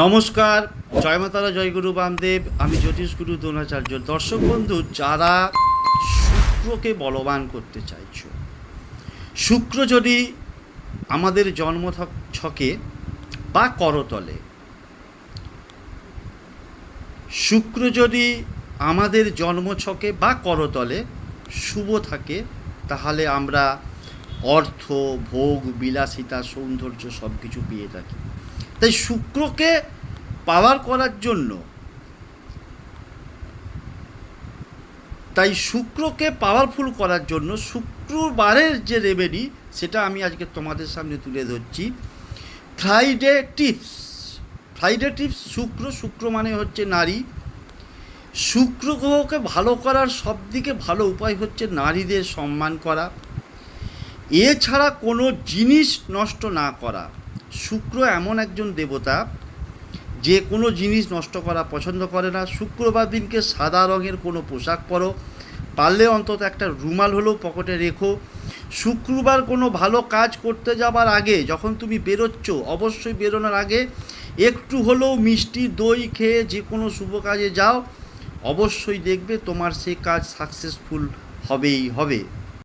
নমস্কার, জয় মাতারা জয়গুরু বামদেব। আমি জ্যোতিষগুরু দ্রোণাচার্য। দর্শক বন্ধু, যারা শুক্রকে বলবান করতে চাইছ, শুক্র যদি আমাদের জন্ম ছকে বা করতলে, শুক্র যদি আমাদের জন্ম ছকে বা করতলে শুভ থাকে, তাহলে আমরা অর্থ, ভোগ, বিলাসিতা, সৌন্দর্য সব কিছু পেয়ে থাকি। তাই শুক্রকে পাওয়ার করার জন্য, তাই শুক্রকে পাওয়ারফুল করার জন্য শুক্রবারের যে রেমেডি সেটা আমি আজকে তোমাদের সামনে তুলে ধরছি। ফ্রাইডে টিপস ফ্রাইডে টিপস শুক্র শুক্র মানে হচ্ছে নারী। শুক্র গ্রহকে ভালো করার সবদিকে ভালো উপায় হচ্ছে নারীদের সম্মান করা। এছাড়া কোনো জিনিস নষ্ট না করা। শুক্র এমন একজন দেবতা যে কোনো জিনিস নষ্ট করা পছন্দ করে না। শুক্রবার দিনকে সাদা রঙের কোনো পোশাক পরো, পারলে অন্তত একটা রুমাল হলেও পকেটে রেখো। শুক্রবার কোনো ভালো কাজ করতে যাবার আগে যখন তুমি বেরোচ্ছ, অবশ্যই বেরোনোর আগে একটু হলেও মিষ্টি দই খেয়ে যে কোনো শুভ কাজে যাও। অবশ্যই দেখবে তোমার সে কাজ সাকসেসফুল হবেই, হবে।